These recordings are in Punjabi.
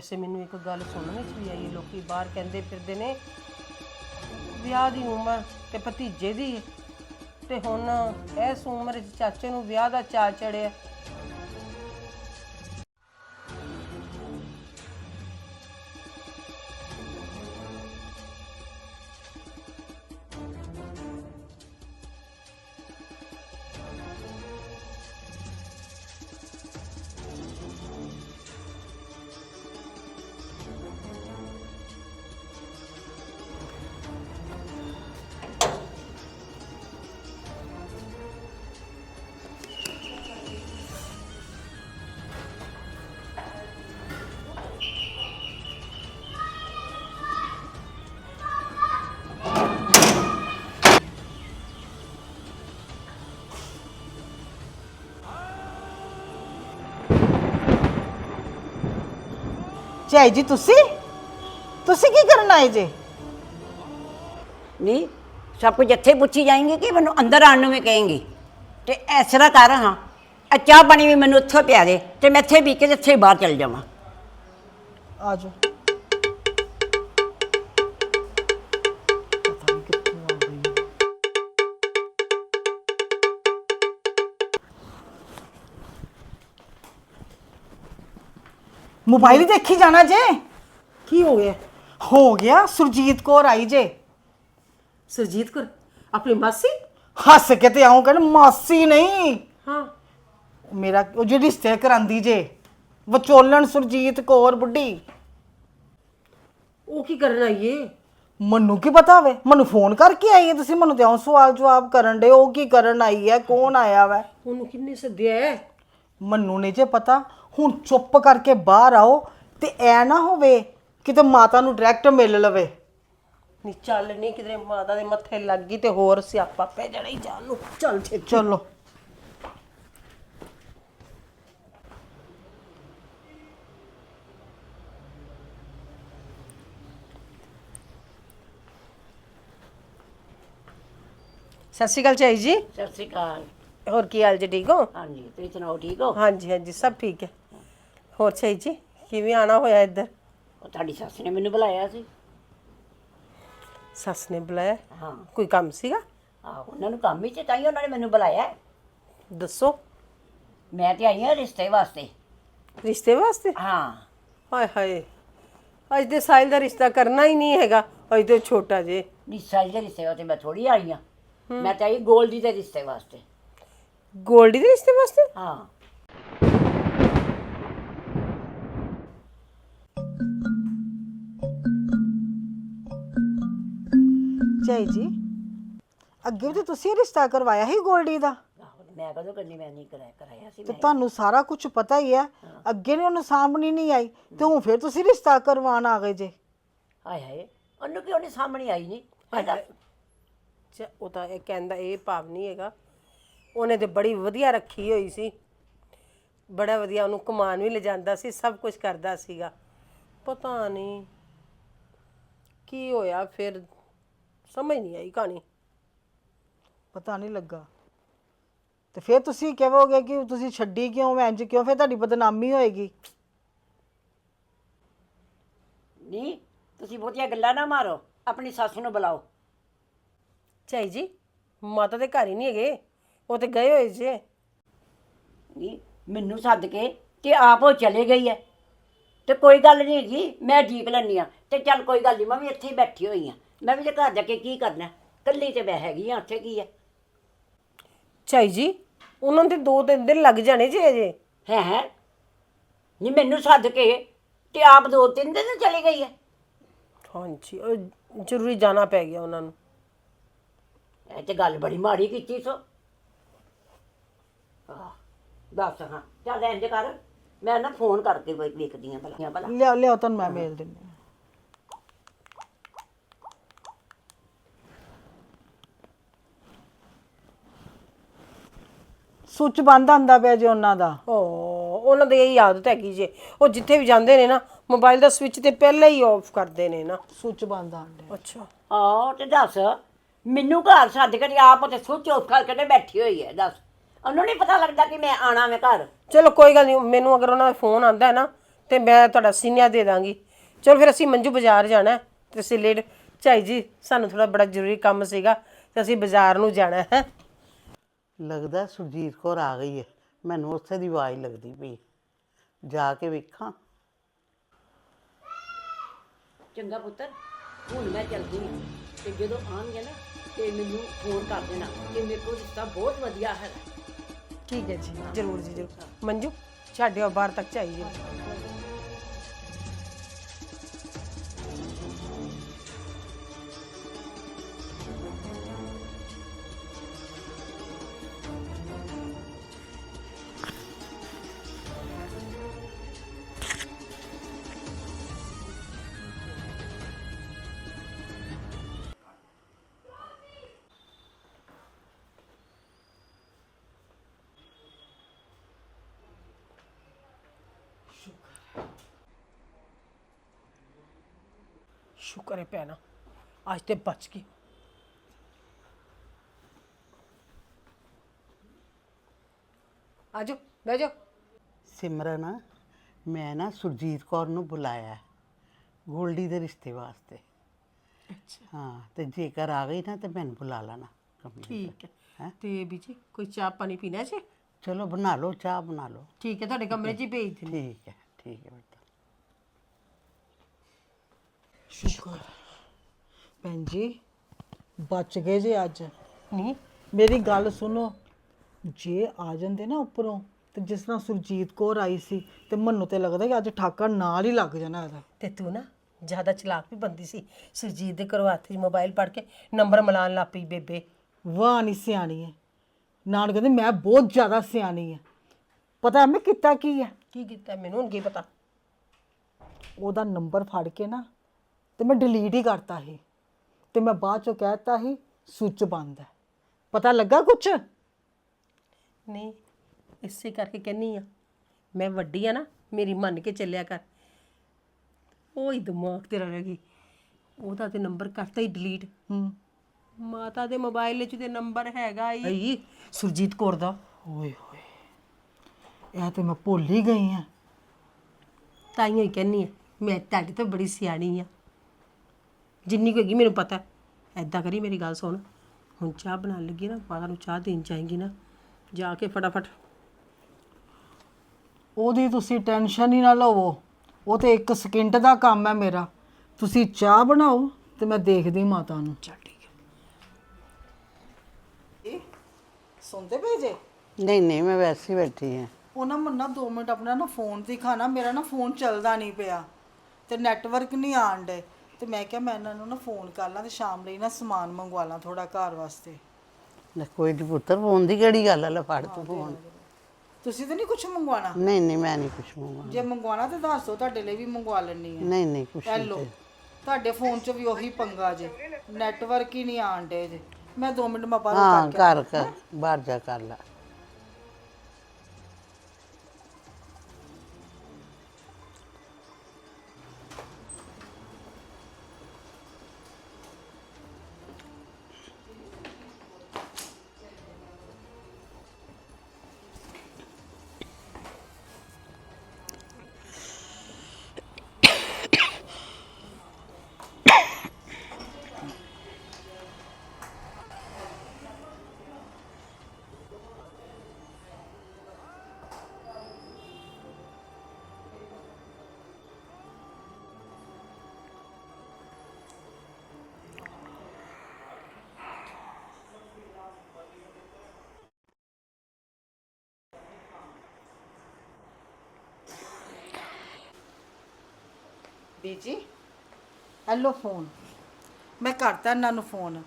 ਵੈਸੇ ਮੈਨੂੰ ਇੱਕ ਗੱਲ ਸੁਣਨ ਵਿੱਚ ਵੀ ਆਈ ਹੈ, ਲੋਕੀ ਬਾਹਰ ਕਹਿੰਦੇ ਫਿਰਦੇ ਨੇ ਵਿਆਹ ਦੀ ਉਮਰ ਤੇ ਭਤੀਜੇ ਦੀ ਹੈ। ਤੇ ਹੁਣ ਇਸ ਉਮਰ ਚ ਚਾਚੇ ਨੂੰ ਵਿਆਹ ਦਾ ਚਾਅ ਚੜਿਆ ਝਾਈ ਜੀ ਤੁਸੀਂ? ਤੁਸੀਂ ਕੀ ਕਰਨ ਆਏ ਜੇ? ਨਹੀਂ ਸਭ ਕੁਝ ਇੱਥੇ ਪੁੱਛੀ ਜਾਏਂਗੇ ਕਿ ਮੈਨੂੰ ਅੰਦਰ ਆਉਣ ਨੂੰ ਵੀ ਕਹੇਂਗੀ? ਤੇ ਇਸ ਤਰ੍ਹਾਂ ਕਰ ਹਾਂ। ਇਹ ਚਾਹ ਪਾਣੀ ਵੀ ਮੈਨੂੰ ਇੱਥੇ ਪਿਆ ਦੇ ਤੇ ਮੈਂ ਇੱਥੇ ਪੀ ਕੇ ਤੇ ਇੱਥੇ ਹੀ ਬਾਹਰ ਚਲ ਜਾਵਾਂ। ਆ ਜਾਓ। ਮੋਬਾਈਲ ਹੀ ਦੇਖੀ ਜਾਣਾ ਜੇ। ਕੀ ਹੋ ਗਿਆ? ਹੋ ਗਿਆ ਸੁਰਜੀਤ ਕੌਰ ਆਈ ਜੇ। ਸਰਜੀਤ ਕੌਰ? ਆਪਣੀ ਮਾਸੀ? ਹੱਸ ਕੇ ਤੇ ਆਉਂ ਕਹਿੰਦਾ ਮਾਸੀ ਨਹੀਂ। ਹਾਂ। ਮੇਰਾ ਉਹ ਜਿਹੜੀ ਰਿਸ਼ਤੇ ਕਰਾਂਦੀ ਜੇ। ਵਿਚੋਲਣ ਸੁਰਜੀਤ ਕੌਰ ਬੁੱਢੀ। ਉਹ ਕੀ ਕਰਨ ਆਈ ਏ? ਮੈਨੂੰ ਕੀ ਪਤਾ ਹੋਵੇ ਮੈਨੂੰ ਫੋਨ ਕਰਕੇ ਆਈ ਹੈ ਤੁਸੀਂ। ਮੈਨੂੰ ਤੇ ਆਉਂ ਸਵਾਲ ਜਵਾਬ ਕਰਨ ਦੇ ਉਹ ਕੀ ਕਰਨ ਆਈ ਹੈ ਕੌਣ ਆਇਆ ਵੈ? ਉਹਨੂੰ ਕਿੰਨੇ ਸੱਦਿਆ ਹੈ ਮੈਨੂੰ ਨਹੀਂ ਜੇ ਪਤਾ ਹੁਣ ਚੁੱਪ ਕਰਕੇ ਬਾਹਰ ਆਓ ਤੇ ਐ ਨਾ ਹੋਵੇ ਕਿਤੇ ਮਾਤਾ ਨੂੰ ਡਾਇਰੈਕਟ ਮਿਲ ਲਵੇ। ਨਹੀਂ ਚੱਲ ਨਹੀਂ ਕਿਧਰੇ ਮਾਤਾ ਦੇ ਮੱਥੇ ਲੱਗ ਗਈ ਤੇ ਹੋਰ ਸਿਆਪਾ ਪੈ ਜਾਣਾ ਹੀ ਜਾਨ ਨੂੰ। ਚੱਲ ਛੇ ਚਲੋ। ਸਤਿ ਸ਼੍ਰੀ ਅਕਾਲ ਚਾਈ ਜੀ। ਸਤਿ ਸ੍ਰੀ ਅਕਾਲ। ਹੋਰ ਕੀ ਹਾਲ ਜੀ ਠੀਕ ਹੋ? ਹਾਂਜੀ ਤੁਸੀਂ ਸੁਣਾਓ ਠੀਕ ਹੋ? ਹਾਂਜੀ ਹਾਂਜੀ ਸਭ ਠੀਕ ਹੈ। ਹੋਰ ਚਾਈ ਜੀ ਕਿਵੇਂ ਆਣਾ ਹੋਇਆ ਇੱਧਰ? ਉਹ ਤੁਹਾਡੀ ਸੱਸ ਨੇ ਮੈਨੂੰ ਬੁਲਾਇਆ ਸੀ। ਸੱਸ ਨੇ ਬੁਲਾਇਆ? ਹਾਂ। ਕੋਈ ਕੰਮ ਸੀਗਾ? ਆਹ ਉਹਨਾਂ ਨੂੰ ਕੰਮ ਹੀ ਤਾਂ ਹੀ ਉਹਨਾਂ ਨੇ ਮੈਨੂੰ ਬੁਲਾਇਆ। ਹੈ। ਦੱਸੋ। ਮੈਂ ਤੇ ਆਈ ਹਾਂ ਰਿਸ਼ਤੇ ਵਾਸਤੇ। ਰਿਸ਼ਤੇ ਵਾਸਤੇ? ਹਾਂ। ਹਾਏ ਹਾਏ। ਅੱਜ ਦੇ ਸਾਇਲ ਦਾ ਰਿਸ਼ਤਾ ਕਰਨਾ ਹੀ ਨਹੀਂ ਹੈਗਾ। ਅੱਜ ਤੇ ਛੋਟਾ ਜੇ। ਨਿਸ਼ਾ ਦੇ ਰਿਸ਼ਤੇ ਵਾਸਤੇ ਮੈਂ ਥੋੜੀ ਆਈ ਹਾਂ। ਮੈਂ ਤਾਂ ਆਈ ਗੋਲਡੀ ਦੇ ਰਿਸ਼ਤੇ ਵਾਸਤੇ। ਗੋਲਡੀ ਦੇ ਰਿਸ਼ਤੇ ਵਾਸਤੇ? ਹਾਂ। ਝਾਈ ਜੀ ਅੱਗੇ ਵੀ ਤੇ ਤੁਸੀਂ ਰਿਸ਼ਤਾ ਕਰਵਾਇਆ ਸੀ ਗੋਲਡੀ ਦਾ? ਮੈਂ ਕਦੋਂ ਕਰਨੀ ਮੈਂ ਨਹੀਂ ਕਰਾਇਆ ਕਰਾਇਆ ਸੀ ਤੇ ਮੈਂ। ਤੁਹਾਨੂੰ ਸਾਰਾ ਕੁਝ ਪਤਾ ਹੀ ਹੈ। ਅੱਗੇ ਨੇ ਉਹਨੂੰ ਸਾਂਭਣੀ ਨਹੀਂ ਆਈ ਤੇ ਹੁਣ ਫਿਰ ਤੁਸੀਂ ਰਿਸ਼ਤਾ ਕਰਵਾਉਣ ਆ ਗਏ ਜੇ। ਹਾਏ ਹਾਏ ਉਹਨੂੰ ਕਿਉਂ ਨਹੀਂ ਸਾਹਮਣੇ ਆਈ ਨਹੀਂ ਆਇਆ ਚ ਉਹ ਤਾਂ ਇਹ ਕਹਿੰਦਾ ਇਹ ਭਾਵ ਨਹੀਂ ਹੈਗਾ। ਉਹਨੇ ਤੇ ਬੜੀ ਵਧੀਆ ਰੱਖੀ ਹੋਈ ਸੀ। ਬੜਾ ਵਧੀਆ ਉਹਨੂੰ ਕਮਾਨ ਵੀ ਲਿਜਾਂਦਾ ਸੀ ਸਭ ਕੁਝ ਕਰਦਾ ਸੀਗਾ। ਪਤਾ ਨਹੀਂ ਕੀ ਹੋਇਆ ਫਿਰ ਸਮਝ ਨਹੀਂ ਆਈ ਕਹਾਣੀ। ਪਤਾ ਨਹੀਂ ਲੱਗਾ। ਤੇ ਫਿਰ ਤੁਸੀਂ ਕਹੋਗੇ ਕਿ ਤੁਸੀਂ ਛੱਡੀ ਕਿਉਂ ਮੈਂ ਇੰਜ ਕਿਉਂ ਫਿਰ ਤੁਹਾਡੀ ਬਦਨਾਮੀ ਹੋਏਗੀ। ਨਹੀਂ ਤੁਸੀਂ ਬਹੁਤੀਆਂ ਗੱਲਾਂ ਨਾ ਮਾਰੋ ਆਪਣੀ ਸੱਸ ਨੂੰ ਬੁਲਾਓ। ਚਾਈ ਜੀ ਮਾਤਾ ਦੇ ਘਰ ਹੀ ਨਹੀਂ ਹੈਗੇ। ਉਹ ਤੇ ਗਏ ਹੋਏ ਜੇ ਨਹੀਂ ਮੈਨੂੰ ਸੱਦ ਕੇ ਤੇ ਆਪ ਉਹ ਚਲੇ ਗਈ ਹੈ ਤੇ ਕੋਈ ਗੱਲ ਨਹੀਂ ਹੈਗੀ ਮੈਂ ਠੀਕ ਲੈਣੀ ਆ। ਤੇ ਚੱਲ ਕੋਈ ਗੱਲ ਨਹੀਂ ਮੈਂ ਵੀ ਇੱਥੇ ਹੀ ਬੈਠੀ ਹੋਈ ਆ। ਮੈਂ ਵੀ ਜੇ ਘਰ ਜਾ ਕੇ ਕੀ ਕਰਨਾ ਕੱਲੀ ਤੇ ਮੈਂ ਹੈਗੀ ਆ ਉੱਥੇ ਕੀ ਹੈ ਚਾਈ ਜੀ ਉਹਨਾਂ ਦੇ ਦੋ ਤਿੰਨ ਦਿਨ ਲੱਗ ਜਾਣੇ ਜੇ ਅਜੇ। ਹੈ ਹੈ? ਨਹੀਂ ਮੈਨੂੰ ਸੱਦ ਕੇ ਤੇ ਆਪ ਦੋ ਤਿੰਨ ਦਿਨ ਚਲੀ ਗਈ ਹੈ ਹਾਂਜੀ ਉਹ ਜ਼ਰੂਰੀ ਜਾਣਾ ਪੈ ਗਿਆ ਉਹਨਾਂ ਨੂੰ। ਇਹ ਤੇ ਗੱਲ ਬੜੀ ਮਾੜੀ ਕੀਤੀ ਸੋ। ਆਹ, ਦੱਸ ਹਾਂ। ਚੱਲ ਇੰਜ ਕਰ ਮੈਂ ਨਾ ਫੋਨ ਕਰਕੇ ਵੇ- ਵੇਖਦੀ ਆ ਭਲਾ। ਭਲਾ। ਲਿਆਓ ਲਿਆਓ ਤੁਹਾਨੂੰ ਮੈਂ ਮੇਲ ਦਿੰਦੀ ਹਾਂ। ਸੁੱਚ ਬੰਦ ਆਂਦਾ ਪਿਆ ਜੀ ਉਹਨਾਂ ਦਾ। ਓ ਉਹਨਾਂ ਦੀ ਇਹ ਆਦਤ ਹੈਗੀ ਜੇ। ਉਹ ਜਿੱਥੇ ਵੀ ਜਾਂਦੇ ਨੇ ਨਾ ਮੋਬਾਈਲ ਦਾ ਸਵਿਚ ਤੇ ਪਹਿਲਾਂ ਹੀ ਆਫ ਕਰਦੇ ਨੇ ਨਾ। ਸੁੱਚ ਬੰਦ ਆਂਦਾ ਅੱਛਾ। ਆਹ ਤੇ ਦੱਸ ਮੈਨੂੰ ਘਰ ਸੱਦ ਕੇ ਤੇ ਆਪ ਤੇ ਸੁੱਚ ਆਫ ਕਰਕੇ ਤੇ ਬੈਠੀ ਹੋਈ ਹੈ ਦੱਸ। ਉਹਨੂੰ ਨਹੀਂ ਪਤਾ ਲੱਗਦਾ ਕਿ ਮੈਂ ਆਣਾ ਮੈਂ ਘਰ। ਚਲੋ ਕੋਈ ਗੱਲ ਨਹੀਂ ਮੈਨੂੰ ਅਗਰ ਉਹਨਾਂ ਦਾ ਫੋਨ ਆਂਦਾ ਹੈ ਨਾ ਤੇ ਮੈਂ ਤੁਹਾਡਾ ਸੀਨੀਆ ਦੇ ਦਾਂਗੀ। ਚਲੋ ਫਿਰ ਅਸੀਂ ਮੰਜੂ ਬਾਜ਼ਾਰ ਜਾਣਾ ਹੈ। ਤੇ ਅਸੀਂ ਲੇਟ ਝਾਈ ਜੀ ਸਾਨੂੰ ਥੋੜਾ ਬੜਾ ਜ਼ਰੂਰੀ ਕੰਮ ਸੀਗਾ ਤੇ ਅਸੀਂ ਬਾਜ਼ਾਰ ਨੂੰ ਜਾਣਾ ਹੈ। ਲੱਗਦਾ ਸੁਰਜੀਤ ਕੌਰ ਆ ਗਈ ਹੈ। ਮੈਨੂੰ ਉੱਥੇ ਦੀ ਆਵਾਜ਼ ਲੱਗਦੀ ਪਈ। ਜਾ ਕੇ ਵੇਖਾਂ। ਚੰਗਾ ਪੁੱਤਰ ਹੁਣ ਮੈਂ ਚੱਲਦੀ ਹਾਂ। ਤੇ ਜਦੋਂ ਆਉਣਗੇ ਨਾ ਤੇ ਮੈਨੂੰ ਫੋਨ ਕਰ ਦੇਣਾ ਕਿ ਮੇਰੇ ਕੋਲ ਰਿਸ਼ਤਾ ਬਹੁਤ ਵਧੀਆ ਹੈ। ਠੀਕ ਹੈ ਜੀ ਜ਼ਰੂਰ ਜੀ ਜ਼ਰੂਰ। ਮੰਜੂ ਛੱਡਿਓ ਬਾਹਰ ਤੱਕ ਝਾਈ ਸ਼ੁਕਰ ਹੈ ਭੈਣਾ। ਅੱਜ ਤੇ ਬਚ ਗਈ। ਆਜੋ ਬਹਿ ਜਾਓ ਸਿਮਰਨ ਮੈਂ ਨਾ ਸੁਰਜੀਤ ਕੌਰ ਨੂੰ ਬੁਲਾਇਆ ਹੈ, ਗੋਲਡੀ ਦੇ ਰਿਸ਼ਤੇ ਵਾਸਤੇ। ਹਾਂ ਤੇ ਜੇਕਰ ਆ ਗਈ ਨਾ ਤੇ ਮੈਨੂੰ ਬੁਲਾ ਲੈਣਾ ਕਮਰੇ 'ਚ। ਠੀਕ ਹੈ? ਤੇ ਬੀਜੀ ਕੋਈ ਚਾਹ ਪਾਣੀ ਪੀਣਾ ਜੀ? ਚਲੋ ਬਣਾ ਲਓ ਚਾਹ ਬਣਾ ਲਓ। ਠੀਕ ਹੈ ਤੁਹਾਡੇ ਕਮਰੇ 'ਚ ਹੀ ਭੇਜ ਦਿੰਦੇ। ਠੀਕ ਹੈ ਠੀਕ ਹੈ ਬੇਟਾ। ਸ਼ੁਕਰ। ਭੈਣ ਜੀ ਬਚ ਗਏ ਜੇ ਅੱਜ। ਨਹੀਂ ਮੇਰੀ ਗੱਲ ਸੁਣੋ। ਜੇ ਆ ਜਾਂਦੇ ਨਾ ਉੱਪਰੋਂ ਤੇ ਜਿਸ ਤਰ੍ਹਾਂ ਸੁਰਜੀਤ ਕੌਰ ਆਈ ਸੀ ਤੇ ਮੈਨੂੰ ਤੇ ਲੱਗਦਾ ਕਿ ਅੱਜ ਠਾਕਾ ਨਾਲ ਹੀ ਲੱਗ ਜਾਣਾ ਇਹਦਾ। ਤੇ ਤੂੰ ਨਾ ਜ਼ਿਆਦਾ ਚਲਾਕ ਵੀ ਬੰਦੀ ਸੀ। ਸੁਰਜੀਤ ਦੇ ਘਰੋਂ ਹੱਥ 'ਚ ਮੋਬਾਈਲ ਪੜ ਕੇ ਨੰਬਰ ਮਿਲਾਉਣ ਲੱਗ ਪਈ ਬੇਬੇ। ਵਾਹ ਨਹੀਂ ਸਿਆਣੀ ਹੈ ਨਾਨ ਕਹਿੰਦੇ ਮੈਂ ਬਹੁਤ ਜ਼ਿਆਦਾ ਸਿਆਣੀ ਹੈ ਪਤਾ ਮੈਂ ਕੀਤਾ ਕੀ ਹੈ ਕੀ ਕੀਤਾ ਮੈਨੂੰ ਹੁਣ ਕੀ ਪਤਾ? ਉਹਦਾ ਨੰਬਰ ਫੜ ਕੇ ਨਾ ਤੇ ਮੈਂ ਡਿਲੀਟ ਹੀ ਕਰਤਾ ਸੀ। ਤੇ ਮੈਂ ਬਾਅਦ ਚੋਂ ਕਹਿਤਾ ਸੀ ਸੁੱਚ ਬੰਦ ਹੈ। ਪਤਾ ਲੱਗਾ ਕੁਛ? ਨਹੀਂ ਇਸੇ ਕਰਕੇ ਕਹਿੰਨੀ ਆ ਮੈਂ ਵੱਡੀ ਆ ਨਾ ਮੇਰੀ ਮੰਨ ਕੇ ਚੱਲਿਆ ਕਰ। ਉਹ ਹੀ ਦਿਮਾਗ ਤੇਰਾ ਰਹਿ ਗਈ। ਉਹਦਾ ਤੇ ਨੰਬਰ ਕਰਤਾ ਹੀ ਡਿਲੀਟ ਹੂੰ। ਮਾਤਾ ਦੇ ਮੋਬਾਈਲ ਵਿੱਚ ਤੇ ਨੰਬਰ ਹੈਗਾ ਹੀ। ਸੁਰਜੀਤ ਕੌਰ ਦਾ। ਓਏ ਹੋਏ ਇਹ ਤੇ ਮੈਂ ਭੁੱਲ ਹੀ ਗਈ ਹਾਂ। ਤਾਈਓ ਹੀ ਕਹਿੰਨੀ ਆ ਮੈਂ ਤੁਹਾਡੇ ਤੋਂ ਬੜੀ ਸਿਆਣੀ ਆ ਜਿੰਨੀ ਕੁ ਹੈਗੀ ਮੈਨੂੰ ਪਤਾ ਐਦਾਂ ਕਰੀ ਮੇਰੀ ਗੱਲ ਸੁਣ। ਹੁਣ ਚਾਹ ਬਣਾਉਣ ਲੱਗੀ ਨਾ ਮਾਤਾ ਨੂੰ ਚਾਹ ਦੇਣ ਜਾਏਗੀ ਨਾ ਜਾ ਕੇ ਫਟਾਫਟ। ਉਹਦੀ ਤੁਸੀਂ ਟੈਨਸ਼ਨ ਹੀ ਨਾ ਲਵੋ। ਉਹ ਤੇ ਇੱਕ ਸਕਿੰਟ ਦਾ ਕੰਮ ਹੈ ਮੇਰਾ। ਤੁਸੀਂ ਚਾਹ ਬਣਾਓ ਤੇ ਮੈਂ ਦੇਖਦੀ ਮਾਤਾ ਨੂੰ। ਚੱਲ ਠੀਕ ਹੈ। ਸੁਣਦੇ ਪਏ ਜੇ? ਨਹੀਂ ਨਹੀਂ ਮੈਂ ਵੈਸੇ ਹੀ ਬੈਠੀ ਹਾਂ। ਉਹ ਨਾ ਮੰਨਾ 2 ਮਿੰਟ ਆਪਣਾ ਨਾ ਫੋਨ ਦਿਖਾਣਾ ਮੇਰਾ ਨਾ ਫੋਨ ਚੱਲਦਾ ਨਹੀਂ ਪਿਆ। ਤੇ ਨੈਟਵਰਕ ਨਹੀਂ ਆਣ ਡੇ ਤੇ ਮੈਂ ਕਿਹਾ ਮੈਂ ਇਹਨਾਂ ਨੂੰ ਨਾ ਫੋਨ ਕਰ ਲਾਂ ਤੇ ਸ਼ਾਮ ਲਈ ਨਾ ਸਮਾਨ ਮੰਗਵਾ ਲਾਂ ਥੋੜਾ ਘਰ ਵਾਸਤੇ। ਲੈ ਕੋਈ ਨਹੀਂ ਪੁੱਤਰ ਫੋਨ ਦੀ ਕਿਹੜੀ ਗੱਲ ਹੈ ਲੈ ਫੜ ਤੂੰ ਫੋਨ ਤੁਸੀਂ ਤਾਂ ਨਹੀਂ ਕੁਝ ਮੰਗਵਾਣਾ ਨਹੀਂ ਨਹੀਂ ਮੈਂ ਨਹੀਂ ਕੁਛ ਮੰਗਵਾਉਣਾ। ਜੇ ਮੰਗਵਾਣਾ ਤੇ ਦੱਸ ਦਿਓ ਤੁਹਾਡੇ ਲਈ ਵੀ ਮੰਗਵਾ ਲੈਣੀ ਹੈ। ਨਹੀਂ ਨਹੀਂ ਕੁਛ ਨਹੀਂ। ਹੈਲੋ ਤੁਹਾਡੇ ਫੋਨ 'ਚ ਵੀ ਉਹੀ ਪੰਗਾ ਜੇ। ਨੈਟਵਰਕ ਹੀ ਨਹੀਂ ਆਣ ਡੇ ਜੇ। ਮੈਂ 2 ਮਿੰਟ ਮੈਂ ਬਾਹਰੋਂ ਹਾਂ ਕਰ ਕਰ ਬਾਹਰ ਜਾ ਕਰ ਲੈ। ਬੀਜੀ? ਹੈਲੋ ਫੋਨ ਮੈਂ ਕਰਤਾ ਇਹਨਾਂ ਨੂੰ ਫੋਨ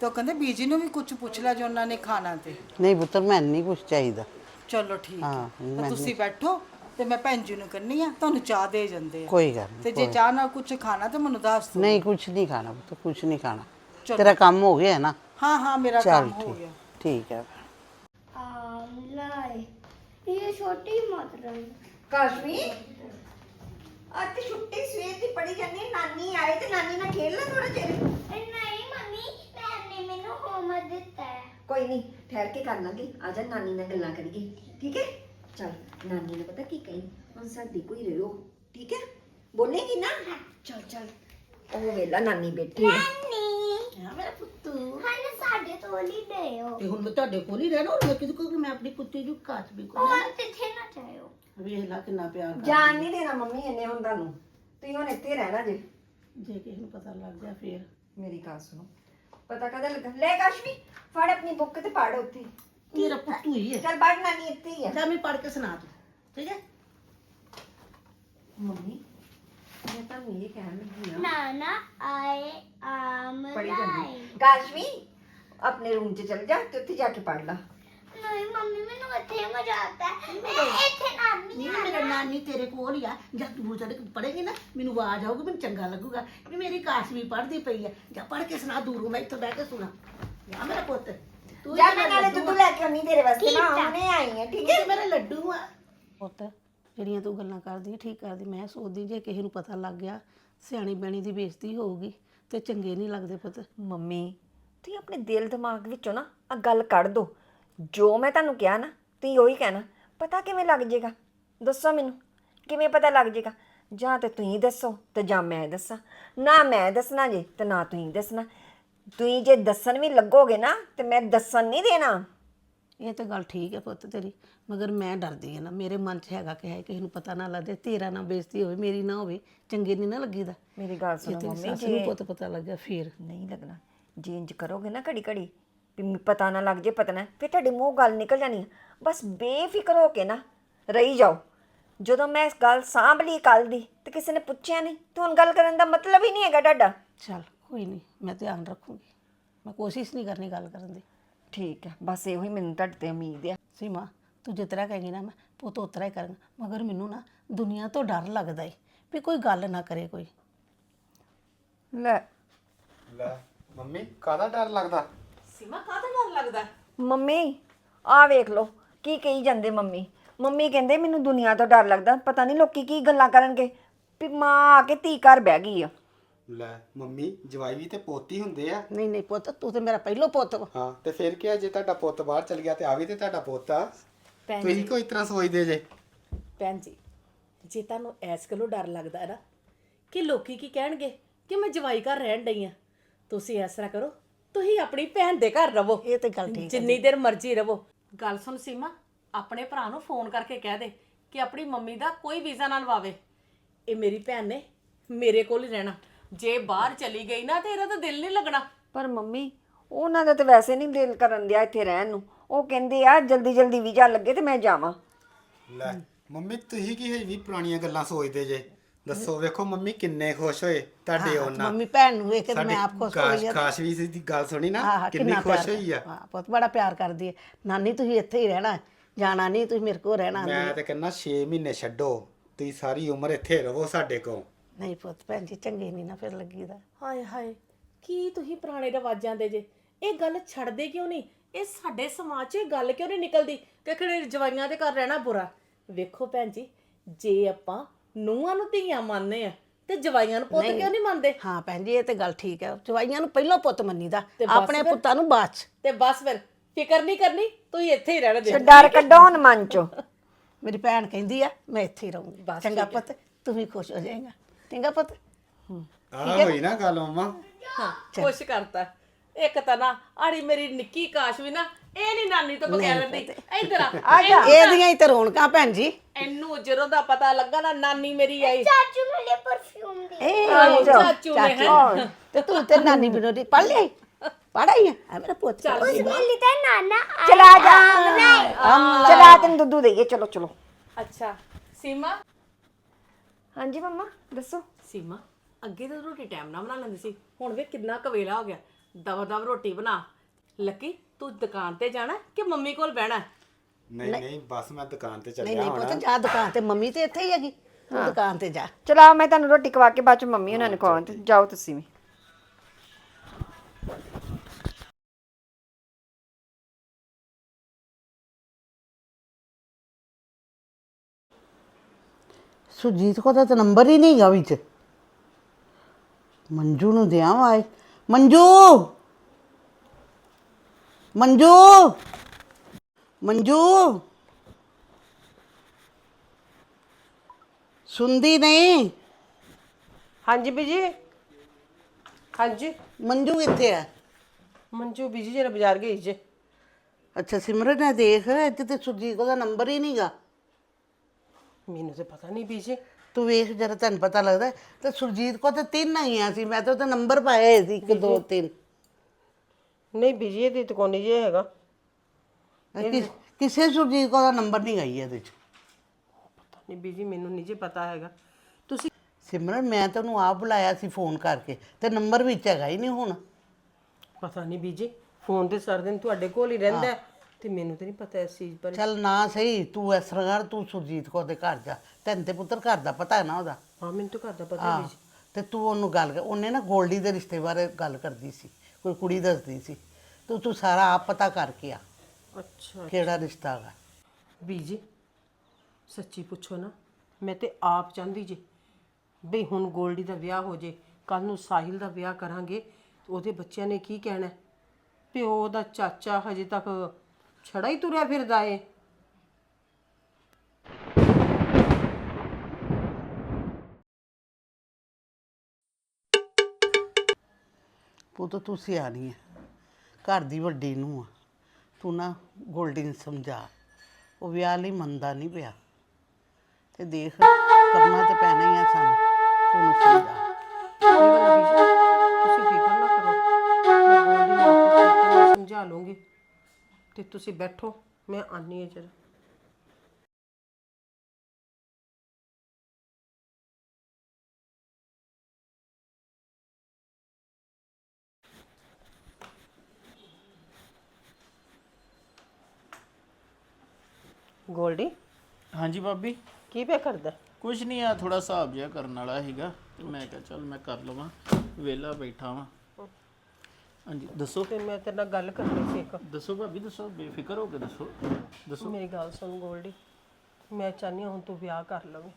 ਤੇ ਉਹ ਕਹਿੰਦੇ ਬੀਜੀ ਨੂੰ ਵੀ ਕੁਝ ਪੁੱਛ ਲੈ ਜੋ ਉਹਨਾਂ ਨੇ ਖਾਣਾ ਤੇ। ਨਹੀਂ ਪੁੱਤਰ ਮੈਨੂੰ ਨਹੀਂ ਕੁਛ ਚਾਹੀਦਾ। ਚਲੋ ਠੀਕ ਹਾਂ, ਹੈ ਤਾਂ ਮੈਨੂੰ- ਤੁਸੀਂ ਬੈਠੋ ਤੇ ਮੈਂ ਭੈਣ ਜੀ ਨੂੰ ਕਰਨੀ ਆ ਤੁਹਾਨੂੰ ਚਾਹ ਦੇ ਜਾਂਦੇ ਆ। ਕੋਈ ਗੱਲ ਤੇ ਜੇ ਚਾਹ ਨਾਲ ਕੁਝ ਖਾਣਾ ਤੇ ਮੈਨੂੰ ਦੱਸ ਦਿਓ। ਨਹੀਂ ਕੁਛ ਨਹੀਂ ਖਾਣਾ ਪੁੱਤਰ ਕੁਛ ਨਹੀਂ ਖਾਣਾ। ਚਲੋ। ਤੇਰਾ ਕੰਮ ਹੋ ਗਿਆ ਹੈ ਨਾ? ਹਾਂ ਹਾਂ ਮੇਰਾ ਚੱਲ ਕੰਮ ਹੋ ਠੀਕ ਗਿਆ। ਠੀਕ ਹੈ। ਆਮਲਾਏ ਇਹ ਛੋਟੀ ਮਾਤਰਾ ਕਾਸ਼ਮੀ? ਅੱਜ ਤੇ ਛੁੱਟੀ ਸਵੇਰ ਦੀ ਪੜੀ ਜਾਂਦੀ ਨਾਨੀ ਆਏ ਤੇ ਨਾਨੀ ਨਾਲ ਖੇਡ ਲੈ ਥੋੜਾ ਚਿਰ। ਨਹੀਂ ਮੰਮੀ ਮੈਮ ਨੇ ਮੈਨੂੰ ਹੋਮਵਰਕ ਦਿੱਤਾ ਹੈ। ਕੋਈ ਨਹੀਂ ਠਹਿਰ ਕੇ ਕਰ ਲਾਂਗੇ। ਆ ਜਾ ਨਾਨੀ ਨਾਲ ਗੱਲਾਂ ਕਰੀਏ। ਠੀਕ ਹੈ? ਚਲ ਨਾਨੀ ਨੇ ਪਤਾ ਕੀ ਕਹੀ? ਹੁਣ ਸਾਡੀ ਕੋਈ ਰਿਓ ਠੀਕ ਹੈ? ਬੋਲੇਗੀ ਨਾ? ਚਲ ਚਲ। ਉਹ ਵੇਲਾ ਨਾਨੀ ਬੈਠੀ ਹੈ। ਨਹੀਂ ਹਾਂ ਮੇਰਾ ਪੁੱਤੂ। ਹਨ ਸਾਡੇ ਤੋਂ ਹੀ ਦੇਓ ਤੇ ਹੁਣ ਮੈਂ ਤੁਹਾਡੇ ਕੋਲ ਹੀ ਰਹਿਣਾ ਹੁਣ ਮੈਂ ਕਿਹਦੇ ਕੋਲ ਮੈਂ ਆਪਣੀ ਕੁੱਤੀ ਨੂੰ ਕਾਚ ਵੀ ਕੋਲ ਨਾ ਜਾਇਓ ਵੇਖ ਲਾ ਕਿੰਨਾ ਪਿਆਰ ਕਰ ਜਾਣ ਨਹੀਂ ਦੇਣਾ ਮੰਮੀ ਇਹਨੇ ਹੁਣ ਤੁਹਾਨੂੰ। ਤੁਸੀਂ ਹੁਣ ਇੱਥੇ ਰਹਿਣਾ ਜੇ। ਜੇ ਕਿਸੇ ਨੂੰ ਪਤਾ ਲੱਗ ਗਿਆ ਫੇਰ। ਮੇਰੀ ਗੱਲ ਸੁਣੋ। ਪਤਾ ਕਦਾ ਲੱਗਾ? ਲੈ ਕਾਸ਼ਮੀ ਫੜ ਆਪਣੀ ਬੁੱਕ ਤੇ ਪੜ ਉੱਥੇ। ਮੇਰਾ ਪੁੱਤੂ ਹੀ ਹੈ। ਚੱਲ ਪੜ ਨਾਨੀ ਇੱਥੇ ਹੀ ਹੈ ਜਾ ਮੈਂ ਪੜ ਕੇ ਸੁਣਾ ਤੂੰ ਠੀਕ ਹੈ? ਮੰਮੀ ਮੈਂ ਤੁਹਾਨੂੰ ਇਹ ਕਹਿਣ ਲੱਗੀ ਆ। ਨਾਨਾ ਆਏ ਆਮ ਪੜੀ ਜਾਂਦੀ। ਕਾਸ਼ਮੀ ਆਪਣੇ ਰੂਮ 'ਚ ਚਲ ਜਾ ਤੇ ਉੱਥੇ ਜਾ ਕੇ ਪੜ ਲਾ। ਨਹੀਂ ਮੰਮੀ ਮੈਨੂੰ ਇੱਥੇ ਮਜ਼ਾ ਆਤਾ ਹੈ। ਮੈਂ ਇੱਥੇ ਨਾਨੀ ਨਹੀਂ ਮੇਰਾ ਨਾਨੀ ਤੇਰੇ ਕੋਲ ਹੀ ਆ। ਜਦ ਤੂੰ ਜਦ ਪੜੇਗੀ ਨਾ ਮੈਨੂੰ ਆਵਾਜ਼ ਆਊਗੀ ਮੈਨੂੰ ਚੰਗਾ ਲੱਗੂਗਾ ਵੀ ਮੇਰੀ ਕਾਸ਼ ਵੀ ਪੜਦੀ ਪਈ ਹੈ ਜਾ ਪੜ ਕੇ ਸੁਣਾ ਦੂਰੋਂ ਮੈਂ ਇੱਥੇ ਬਹਿ ਕੇ ਸੁਣਾ। ਜਾ ਮੇਰਾ ਪੁੱਤ ਤੂੰ ਜਾ ਮੈਂ ਨਾਲੇ ਦੁੱਧ ਲੈ ਕੇ ਆਉਣੀ ਤੇਰੇ ਵਾਸਤੇ। ਨਾ ਹੁਣੇ ਆਈ ਹੈ ਠੀਕ ਹੈ? ਇਹ ਮੇਰਾ ਲੱਡੂ ਆ। ਪੁੱਤ ਜਿਹੜੀਆਂ ਤੂੰ ਗੱਲਾਂ ਕਰਦੀ ਠੀਕ ਕਰਦੀ। ਮੈਂ ਸੋਚਦੀ ਜੇ ਕਿਸੇ ਨੂੰ ਪਤਾ ਲੱਗ ਗਿਆ ਸਿਆਣੀ ਬੈਣੀ ਦੀ ਬੇਇੱਜ਼ਤੀ ਹੋਊਗੀ ਤੇ ਚੰਗੇ ਨਹੀਂ ਲੱਗਦੇ ਪੁੱਤ। ਮੰਮੀ ਤੁਸੀਂ ਆਪਣੇ ਦਿਲ ਦਿਮਾਗ ਵਿੱਚੋਂ ਨਾ ਆ ਗੱਲ ਕੱਢ ਦੋ। ਜੋ ਮੈਂ ਤੁਹਾਨੂੰ ਕਿਹਾ ਨਾ ਤੁਸੀਂ ਉਹੀ ਕਹਿਣਾ। ਪਤਾ ਕਿਵੇਂ ਲੱਗ ਜਾਏਗਾ ਦੱਸੋ ਮੈਨੂੰ। ਕਿਵੇਂ ਪਤਾ ਲੱਗ ਜਾਏਗਾ ਜਾਂ ਤੇ ਤੁਸੀਂ ਦੱਸੋ ਤੇ ਜਾਂ ਮੈਂ ਦੱਸਾਂ। ਨਾ ਮੈਂ ਦੱਸਣਾ ਜੇ ਤੇ ਨਾ ਤੁਸੀਂ ਦੱਸਣਾ। ਤੁਸੀਂ ਜੇ ਦੱਸਣ ਵੀ ਲੱਗੋਗੇ ਨਾ ਤੇ ਮੈਂ ਦੱਸਣ ਨਹੀਂ ਦੇਣਾ। ਇਹ ਤਾਂ ਗੱਲ ਠੀਕ ਹੈ ਪੁੱਤ ਤੇਰੀ ਮਗਰ ਮੈਂ ਡਰਦੀ ਹਾਂ ਨਾ। ਮੇਰੇ ਮਨ 'ਚ ਹੈਗਾ ਕਿ ਹੈ ਕਿਸੇ ਨੂੰ ਪਤਾ ਨਾ ਲੱਗੇ ਤੇਰਾ ਨਾ ਬੇਇੱਜ਼ਤੀ ਹੋਵੇ ਮੇਰੀ ਨਾ ਹੋਵੇ ਚੰਗੇ ਨਹੀਂ ਨਾ ਲੱਗੀਦਾ। ਮੇਰੀ ਗੱਲ ਸੁਣੋ ਮੰਮੀ ਨੂੰ ਜੇ ਪੁੱਤ ਪਤਾ ਲੱਗਾ ਫੇਰ। ਨਹੀਂ ਲੱਗਣਾ। ਜੇ ਇੰਜ ਕਰੋਗੇ ਨਾ ਘੜੀ ਘੜੀ। ਵੀ ਮੈਨੂੰ ਪਤਾ ਨਾ ਲੱਗ ਜੇ ਪਤਾ ਨਾ। ਫਿਰ ਤੁਹਾਡੇ ਮੂੰਹ ਗੱਲ ਨਿਕਲ ਜਾਣੀ ਆ। ਬਸ ਬੇਫਿਕਰ ਹੋ ਕੇ ਨਾ ਰਹੀ ਜਾਓ। ਜਦੋਂ ਮੈਂ ਇਸ ਗੱਲ ਸਾਂਭ ਲਈ ਕੱਲ ਦੀ ਤੇ ਕਿਸੇ ਨੇ ਪੁੱਛਿਆ ਨਹੀਂ ਤੇ ਹੁਣ ਗੱਲ ਕਰਨ ਦਾ ਮਤਲਬ ਹੀ ਨਹੀਂ ਹੈਗਾ ਤੁਹਾਡਾ। ਚੱਲ ਕੋਈ ਨਹੀਂ ਮੈਂ ਧਿਆਨ ਰੱਖੂੰਗੀ। ਮੈਂ ਕੋਸ਼ਿਸ਼ ਨਹੀਂ ਕਰਨੀ ਗੱਲ ਕਰਨ ਦੀ। ਠੀਕ ਹੈ ਬਸ ਇਹੋ ਹੀ ਮੈਨੂੰ ਤੁਹਾਡੇ ਤੇ ਉਮੀਦ ਹੈ ਸੀਮਾ ਤੂੰ ਜਿਸ ਤਰ੍ਹਾਂ ਕਹੇਂਗੀ ਨਾ ਮੈਂ ਪੁੱਤ ਉਸ ਤਰ੍ਹਾਂ ਹੀ ਕਰਾਂਗਾ ਮਗਰ ਮੈਨੂੰ ਨਾ ਦੁਨੀਆ ਤੋਂ ਡਰ ਲੱਗਦਾ ਏ ਵੀ ਕੋਈ ਗੱਲ ਨਾ ਕਰੇ ਕੋਈ। ਲੈ। ਲੈ ਮੰਮੀ ਕਾਹਦਾ ਡਰ ਲੱਗਦਾ? ਮੰਮੀ ਆ ਵੇਖ ਲਓ ਕੀ ਕਹੀ ਜਾਂਦੇ ਮੰਮੀ। ਮੰਮੀ ਕਹਿੰਦੇ ਮੈਨੂੰ ਦੁਨੀਆ ਤੋਂ ਡਰ ਲੱਗਦਾ ਪਤਾ ਨਹੀਂ ਲੋਕੀ ਕੀ ਗੱਲਾਂ ਕਰਨਗੇ। ਵੀ ਮਾਂ ਆ ਕੇ ਧੀ ਘਰ ਬਹਿ ਗਈ ਆ। ਲੈ ਮੰਮੀ ਜਵਾਈ ਵੀ ਤੇ ਪੋਤੀ ਹੁੰਦੇ ਆ। ਨਹੀਂ ਨਹੀਂ ਪੁੱਤ ਤੂੰ ਤੇ ਮੇਰਾ ਪਹਿਲੋ ਪੁੱਤ ਵਾ। ਹਾਂ ਤੇ ਫਿਰ ਕੀ ਆ ਜੇ ਤੁਹਾਡਾ ਪੁੱਤ ਬਾਹਰ ਚਲ ਗਿਆ ਤੇ ਆ ਵੀ ਤੇ ਤੁਹਾਡਾ ਪੁੱਤ ਆ। ਤੁਸੀਂ ਕੋਈ ਤਰ੍ਹਾਂ ਸੋਚਦੇ ਜੇ? ਭੈਣ ਜੀ ਜੇ ਤੁਹਾਨੂੰ ਐਸ ਗੱਲੋਂ ਡਰ ਲੱਗਦਾ ਹੈ ਨਾ ਕਿ ਲੋਕੀ ਕੀ ਕਹਿਣਗੇ? ਕਿ ਮੈਂ ਜਵਾਈ ਘਰ ਰਹਿਣ ਡਈ ਆ। ਤੁਸੀਂ ਇਸ ਤਰ੍ਹਾਂ ਕਰੋ ਤੁਸੀਂ ਆਪਣੀ ਭੈਣ ਦੇ ਘਰ ਰਵੋ। ਇਹ ਤੇ ਗੱਲ ਠੀਕ ਜਿੰਨੀ ਦੇਰ ਮਰਜ਼ੀ ਰਵੋ। ਗੱਲ ਸੁਣ ਸੀਮਾ ਆਪਣੇ ਭਰਾ ਨੂੰ ਫੋਨ ਕਰਕੇ ਕਹਿ ਦੇ ਕਿ ਆਪਣੀ ਮੰਮੀ ਦਾ ਕੋਈ ਵੀਜ਼ਾ ਨਾ ਲਵਾਵੇ। ਇਹ ਮੇਰੀ ਭੈਣ ਨੇ ਮੇਰੇ ਕੋਲ ਹੀ ਰਹਿਣਾ। ਜੇ ਬਾਹਰ ਚਲੀ ਗਈ ਨਾ ਤੇ ਇਹਦਾ ਤਾਂ ਦਿਲ ਨਹੀਂ ਲੱਗਣਾ। ਪਰ ਮੰਮੀ ਉਹਨਾਂ ਦਾ ਤਾਂ ਵੈਸੇ ਨਹੀਂ ਦਿਲ ਕਰਨ ਦਿਆ ਇੱਥੇ ਰਹਿਣ ਨੂੰ। ਉਹ ਕਹਿੰਦੇ ਆ ਜਲਦੀ ਜਲਦੀ ਵੀਜ਼ਾ ਲੱਗੇ ਤੇ ਮੈਂ ਜਾਵਾਂ। ਲੈ ਮੰਮੀ ਤੁਸੀਂ ਕੀ ਹੈ ਵੀ ਪੁਰਾਣੀਆਂ ਗੱਲਾਂ ਸੋਚਦੇ ਜੇ? ਦੱਸੋ ਵੇਖੋ ਮੰਮੀ ਕਿੰਨੇ ਖੁਸ਼ ਹੋਏ ਤੁਹਾਡੇ ਉਹਨਾਂ। ਮੰਮੀ ਭੈਣ ਨੂੰ ਵੇਖ ਕੇ ਤਾਂ ਮੈਂ ਆਪ ਖੁਸ਼ ਹੋ ਗਈ ਆ। ਕਾਸ਼ ਵੀ ਦੀ ਗੱਲ ਸੁਣੀ ਹਾਂ ਨਾ ਹਾਂ ਕਿੰਨੀ ਕਿੰਨਾ ਖੁਸ਼ ਪਿਆਰ ਹੋਈ ਆ। ਹਾਂ ਪੁੱਤ ਬੜਾ ਪਿਆਰ ਕਰਦੀ ਹੈ ਨਾਨੀ ਤੁਸੀਂ ਇੱਥੇ ਹੀ ਰਹਿਣਾ ਜਾਣਾ ਨਹੀਂ ਤੁਸੀਂ ਮੇਰੇ ਕੋਲ ਰਹਿਣਾ ਮੈਂ ਤੇ ਕਹਿੰਦਾ 6 ਮਹੀਨੇ ਛੱਡੋ ਤੁਸੀਂ ਸਾਰੀ ਉਮਰ ਇੱਥੇ ਰਹੋ ਸਾਡੇ ਕੋਲ। ਨਹੀਂ ਪੁੱਤ ਭੈਣ ਜੀ ਚੰਗੇ ਨਹੀਂ ਨਾ ਫਿਰ ਲੱਗੀਦਾ। ਹਾਏ ਹਾਏ ਕੀ ਤੁਸੀਂ ਪੁਰਾਣੇ ਰਿਵਾਜਾਂ ਦੇ ਜੇ? ਇਹ ਗੱਲ ਛੱਡਦੇ ਕਿਉਂ ਨਹੀਂ? ਇਹ ਸਾਡੇ ਸਮਾਜ 'ਚ ਇਹ ਗੱਲ ਕਿਉਂ ਨਹੀਂ ਨਿਕਲਦੀ ਕਿ ਖੜੇ ਜਵਾਈਆਂ ਦੇ ਘਰ ਰਹਿਣਾ ਬੁਰਾ? ਵੇਖੋ ਭੈਣ ਜੀ ਜੇ ਆਪਾਂ ਨੂੰਹਾਂ ਨੂੰ ਧੀਆਂ ਮੰਨਦੇ ਆ ਤੇ ਜਵਾਈਆਂ ਨੂੰ ਪੁੱਤ ਕਿਉਂ ਨਹੀਂ ਮੰਨਦੇ? ਹਾਂ ਭੈਣ ਜੀ ਇਹ ਤੇ ਗੱਲ ਠੀਕ ਹੈ ਜਵਾਈਆਂ ਨੂੰ ਪਹਿਲਾਂ ਪੁੱਤ ਮੰਨੀਦਾ ਆਪਣੇ? ਪੁੱਤਾਂ ਨੂੰ ਬਾਅਦ ਚ। ਤੇ ਬਸ ਫਿਰ ਫਿਕਰ ਨਹੀਂ ਕਰਨੀ ਤੁਸੀਂ ਇੱਥੇ ਹੀ ਰਹਿਣਾ ਜੇ ਡਰ ਕੱਢੋ ਹੁਣ ਮਨ ਚੋਂ। ਮੇਰੀ ਭੈਣ ਕਹਿੰਦੀ ਆ ਮੈਂ ਇੱਥੇ ਹੀ ਰਹੂੰਗੀ। ਬਸ ਚੰਗਾ। ਪੁੱਤ ਤੂੰ ਵੀ ਖੁਸ਼ ਹੋ ਜਾਏਗਾ। ਚੰਗਾ ਪੁੱਤ। ਆਹ ਹੋਈ ਨਾ ਗੱਲ ਮੰਮਾ। ਹਾਂ ਖੁਸ਼ ਕਰਤਾ। ਇੱਕ ਤਾਂ ਨਾ ਆੜੀ ਮੇਰੀ ਨਿੱਕੀ ਕਾਸ਼ ਵੀ ਨਾ ਇਹ ਨਹੀਂ ਨਾਨੀ ਤੋਂ ਬਗੈਰ ਰਹਿੰਦੀ ਇੱਧਰ ਆ। ਇਹ- ਇਹਦੀਆਂ ਹੀ ਤੇ ਰੌਣਕਾਂ ਭੈਣ ਜੀ। ਇਹਨੂੰ ਜਦੋਂ ਦਾ ਪਤਾ ਲੱਗਾ ਨਾ ਨਾਨੀ ਮੇਰੀ ਆਈ। ਚਾਚੂ ਮਿਲੇ ਪਰਫਿਊਮ ਦੀ। ਏ ਚਾਚੂ ਨੇ। ਹੈ ਤੇ ਤੂੰ ਤੇ ਨਾਨੀ ਬਿਨੋ ਦੀ ਪੜ ਲਈ ਪੜਾਈ ਆ? ਮੇਰਾ ਪੁੱਤ ਚੱਲ। ਮਿਲੀ ਤਾਂ ਨਾਨਾ ਚਲਾ ਜਾ। ਚਲਾ ਤੈਨੂੰ ਦੁੱਧੂ ਦੇਈਏ। ਚਲੋ ਚਲੋ। ਅੱਛਾ। ਸੀਮਾ? ਹਾਂਜੀ ਮੰਮਾ ਦੱਸੋ। ਸੀਮਾ ਅੱਗੇ ਤਾਂ ਰੋਟੀ ਟਾਈਮ ਨਾਲ ਬਣਾ ਲੈਂਦੀ ਸੀ। ਹੁਣ ਵੇ ਕਿੰਨਾ ਕਵੇਲਾ ਹੋ ਗਿਆ। ਦਵਾ ਦਵ ਰੋਟੀ ਬਣਾ। ਲੱਕੀ ਤੂੰ ਦੁਕਾਨ ਤੇ ਜਾਣਾ ਕਿ ਮੰਮੀ ਕੋਲ ਬਹਿਣਾ? ਨਹੀਂ ਨਹੀਂ। ਬਸ ਮੈਂ ਦੁਕਾਨ ਤੇ ਨਹੀਂ ਚੱਲਿਆ ਨਹੀਂ ਪੁੱਤ ਜਾ ਦੁਕਾਨ ਤੇ ਮੰਮੀ ਤੇ ਇੱਥੇ ਹੀ ਹੈਗੀ। ਤੂੰ ਦੁਕਾਨ ਤੇ ਜਾ। ਚਲਾ ਮੈਂ ਤੁਹਾਨੂੰ ਰੋਟੀ ਖਵਾ ਕੇ ਬਾਅਦ ਚ ਮੰਮੀ ਉਹਨਾਂ ਨੂੰ ਖਵਾਉਂ ਤੇ ਜਾਓ ਤੁਸੀਂ ਵੀ। ਸੁਜੀਤ ਕੋ ਤਾਂ ਨੰਬਰ ਹੀ ਨਹੀਂ ਗਾ ਵਿੱਚ। ਮੰਜੂ ਨੂੰ ਦਿਆਂ ਵਾਏ। ਮੰਜੂ! ਮੰਜੂ ਮੰਜੂ ਸੁਣਦੀ ਨਹੀਂ? ਹਾਂਜੀ ਬੀਜੀ। ਹਾਂਜੀ। ਮੰਜੂ ਕਿੱਥੇ ਆ? ਮੰਜੂ ਬੀਜੀ ਜਰਾ ਬਾਜ਼ਾਰ ਗਈ ਜੇ। ਅੱਛਾ ਸਿਮਰਨ ਇਹ ਦੇਖ ਇੱਥੇ ਤੇ ਸੁਰਜੀਤ ਦਾ ਨੰਬਰ ਹੀ ਨਹੀਂਗਾ ਮੈਨੂੰ ਤੇ ਪਤਾ ਨਹੀਂ ਬੀਜੀ। ਤੂੰ ਵੇਖ ਜਰਾ ਤੈਨੂੰ ਪਤਾ ਲੱਗਦਾ। ਤੇ ਸੁਰਜੀਤ ਕੋ ਤੇ ਤਿੰਨ ਆਈਆਂ ਸੀ ਮੈਂ ਤਾਂ ਉਹਦਾ ਨੰਬਰ ਪਾਇਆ ਸੀ 1 2 3 ਨਹੀਂ ਬੀਜੀ ਇਹਦੀ ਤੇ ਜੇ ਹੈਗਾ। ਕਿਸੇ ਸੁਰਜੀਤ ਕੋ ਦਾ ਨੰਬਰ ਨਹੀਂ ਗਈ ਇਹਦੇ ਚ। ਨਹੀਂ ਬੀਜੀ ਮੈਨੂੰ ਨਹੀਂ ਜੇ ਪਤਾ ਹੈਗਾ। ਤੁਸੀਂ ਸਿਮਰਨ ਮੈਂ ਤੈਨੂੰ ਆਪ ਬੁਲਾਇਆ ਸੀ ਫੋਨ ਕਰਕੇ ਤੇ ਨੰਬਰ ਵਿੱਚ ਹੈਗਾ ਹੀ ਨਹੀਂ ਹੁਣ। ਪਤਾ ਨਹੀਂ ਬੀਜੀ ਫੋਨ ਤੇ ਸਾਰਾ ਦਿਨ ਤੁਹਾਡੇ ਕੋਲ ਹੀ ਰਹਿੰਦਾ ਹੈ, ਤੇ ਮੈਨੂੰ ਤੇ ਨਹੀਂ ਪਤਾ ਇਸ ਚੀਜ਼ ਬਾਰੇ। ਚੱਲ ਨਾ ਸਹੀ ਤੂੰ ਇਸ ਤਰ੍ਹਾਂ ਕਰ ਤੂੰ ਸੁਰਜੀਤ ਕੋ ਦੇ ਘਰ ਜਾ। ਤੈਨੂੰ ਤੇ ਪੁੱਤਰ ਘਰ ਦਾ ਪਤਾ ਹੈ ਨਾ ਉਹਦਾ। ਹਾਂ ਮੈਨੂੰ ਤਾਂ ਘਰ ਦਾ ਪਤਾ ਹੈ ਹਾਂ ਬੀਜੀ। ਤੇ ਤੂੰ ਉਹਨੂੰ ਗੱਲ ਕਰ ਉਹਨੇ ਨਾ ਗੋਲਡੀ ਦੇ ਰਿਸ਼ਤੇ ਬਾਰੇ ਗੱਲ ਕਰਦੀ ਸੀ। ਕੋਈ ਕੁੜੀ ਦੱਸਦੀ ਸੀ। ਤੂੰ ਤੂੰ ਸਾਰਾ ਆਪ ਪਤਾ ਕਰਕੇ ਆ। ਅੱਛਾ ਕਿਹੜਾ ਰਿਸ਼ਤਾ ਹੈਗਾ ਬੀਜੀ ਸੱਚੀ ਪੁੱਛੋ ਨਾ ਮੈਂ ਤੇ ਆਪ ਚਾਹੁੰਦੀ ਜੀ ਬਈ ਹੁਣ ਗੋਲਡੀ ਦਾ ਵਿਆਹ ਹੋ ਜੇ ਕੱਲ ਨੂੰ ਸਾਹਿਲ ਦਾ ਵਿਆਹ ਕਰਾਂਗੇ ਤੇ ਉਹਦੇ ਬੱਚਿਆਂ ਨੇ ਕੀ ਕਹਿਣਾ? ਹੈ? ਪਿਓ ਦਾ ਚਾਚਾ ਹਜੇ ਤੱਕ ਛੜਾ ਹੀ ਤੁਰਿਆ ਫਿਰਦਾ ਏ। ਉਹ ਪੁੱਤ ਤੂੰ ਸਿਆਣੀ ਹੈ ਘਰ ਦੀ ਵੱਡੀ ਨੂੰ ਆ। ਤੂੰ ਨਾ ਗੋਲਡੀ ਨੂੰ ਸਮਝਾ। ਉਹ ਵਿਆਹ ਲਈ ਮੰਨਦਾ ਨਹੀਂ ਪਿਆ। ਤੇ ਦੇਖ ਕਰਨਾ ਤੇ ਪੈਣਾ ਹੀ ਆ ਸਾਨੂੰ। ਤੂੰ ਉਹਨੂੰ ਸਮਝਾ। ਕੋਈ ਗੱਲ ਨੀ ਤੁਸੀਂ ਫਿਕਰ ਨਾ ਕਰੋ। ਮੈਂ ਗੋਲਡੀ ਨੂੰ ਆਪੇ ਤਰੀਕੇ ਨਾਲ ਸਮਝਾ ਲੂੰਗੀ। ਤੇ ਤੁਸੀਂ ਬੈਠੋ। ਮੈਂ ਆਨੀ ਹਾਂ ਜਰਾ। ਗੋਲਡੀ? ਹਾਂਜੀ ਭਾਬੀ। ਕੀ ਪਿਆ ਕਰਦਾ? ਕੁਝ ਨਹੀਂ ਆ ਥੋੜਾ ਹਿਸਾਬ ਜਿਹਾ ਕਰਨ ਵਾਲਾ ਹੈਗਾ ਤੇ ਮੈਂ ਕਿਹਾ ਚੱਲ ਮੈਂ ਕਰ ਲਵਾਂ ਵਿਹਲਾ ਬੈਠਾ ਵਾਂ। ਹਾਂਜੀ ਦੱਸੋ? ਤੇ ਮੈਂ ਤੇਰੇ ਨਾਲ ਗੱਲ ਕਰਨੀ ਸੀ ਇੱਕ। ਦੱਸੋ ਭਾਬੀ ਦੱਸੋ ਬੇਫਿਕਰ ਹੋ ਕੇ ਦੱਸੋ ਦੱਸੋ। ਮੇਰੀ ਗੱਲ ਸੁਣ ਗੋਲਡੀ ਮੈਂ ਚਾਹੁੰਦੀ ਹਾਂ ਹੁਣ ਤੂੰ ਵਿਆਹ ਕਰ ਲਵੇਂ।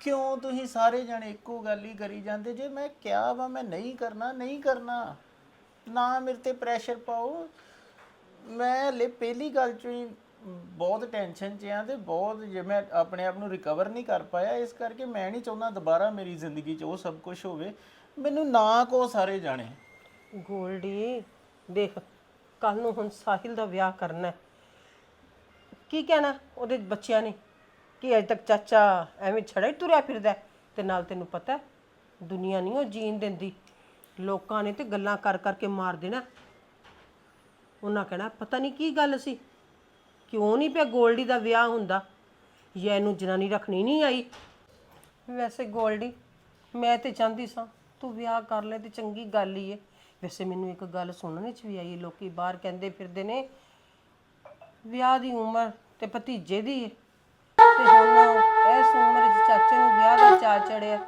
ਕਿਉਂ ਤੁਸੀਂ ਸਾਰੇ ਜਣੇ ਇੱਕੋ ਗੱਲ ਹੀ ਕਰੀ ਜਾਂਦੇ? ਜੇ ਮੈਂ ਕਿਹਾ ਵਾ ਮੈਂ ਨਹੀਂ ਕਰਨਾ ਨਹੀਂ ਕਰਨਾ ਨਾ ਮੇਰੇ ਤੇ ਪ੍ਰੈਸ਼ਰ ਪਾਓ। ਮੈਂ ਹਲੇ ਪਹਿਲੀ ਗੱਲ ਚੋਂ ਹੀ ਬਹੁਤ ਟੈਨਸ਼ਨ 'ਚ ਆ ਤੇ ਬਹੁਤ ਜੇ ਮੈਂ ਆਪਣੇ ਆਪ ਨੂੰ ਰਿਕਵਰ ਨਹੀਂ ਕਰ ਪਾਇਆ ਇਸ ਕਰਕੇ ਮੈਂ ਨਹੀਂ ਚਾਹੁੰਦਾ ਦੁਬਾਰਾ ਮੇਰੀ ਜ਼ਿੰਦਗੀ 'ਚ ਉਹ ਸਭ ਕੁਝ ਹੋਵੇ। ਮੈਨੂੰ ਨਾ ਕੋ ਸਾਰੇ ਜਾਣੇ। ਗੋਲਡੀ ਦੇਖ ਕੱਲ ਨੂੰ ਹੁਣ ਸਾਹਿਲ ਦਾ ਵਿਆਹ ਕਰਨਾ ਹੈ। ਕੀ ਕਹਿਣਾ ਉਹਦੇ ਬੱਚਿਆਂ ਨੇ? ਕਿ ਅਜੇ ਤੱਕ ਚਾਚਾ ਐਵੇਂ ਛੜਾ ਹੀ ਤੁਰਿਆ ਫਿਰਦਾ ਹੈ। ਤੇ ਨਾਲ ਤੈਨੂੰ ਪਤਾ ਹੈ, ਦੁਨੀਆ ਨਹੀਂ ਉਹ ਜੀਣ ਦਿੰਦੀ। ਲੋਕਾਂ ਨੇ ਤੇ ਗੱਲਾਂ ਕਰ ਕਰਕੇ ਮਾਰ ਦੇਣਾ। ਉਹਨਾਂ ਕਹਿਣਾ ਪਤਾ ਨਹੀਂ ਕੀ ਗੱਲ ਸੀ? ਕਿਉਂ ਨਹੀਂ ਪਿਆ ਗੋਲਡੀ ਦਾ ਵਿਆਹ ਹੁੰਦਾ? ਜਾਂ ਇਹਨੂੰ ਜਨਾਨੀ ਰੱਖਣੀ ਨਹੀਂ ਆਈ। ਵੈਸੇ ਗੋਲਡੀ, ਮੈਂ ਤੇ ਚਾਹੁੰਦੀ ਸਾਂ, ਤੂੰ ਵਿਆਹ ਕਰ ਲੈ ਤੇ ਚੰਗੀ ਗੱਲ ਹੀ ਏ। ਵੈਸੇ ਮੈਨੂੰ ਇੱਕ ਗੱਲ ਸੁਣਨ ਚ ਵੀ ਆਈ ਲੋਕੀ ਬਾਹਰ ਕਹਿੰਦੇ ਫਿਰਦੇ ਨੇ, ਵਿਆਹ ਦੀ ਉਮਰ ਤੇ ਭਤੀਜੇ ਦੀ ਏ। ਤੇ ਹੁਣ ਇਸ ਉਮਰ ਵਿੱਚ ਚਾਚੇ ਨੂੰ ਵਿਆਹ ਦਾ ਚਾ ਚੜਿਆ।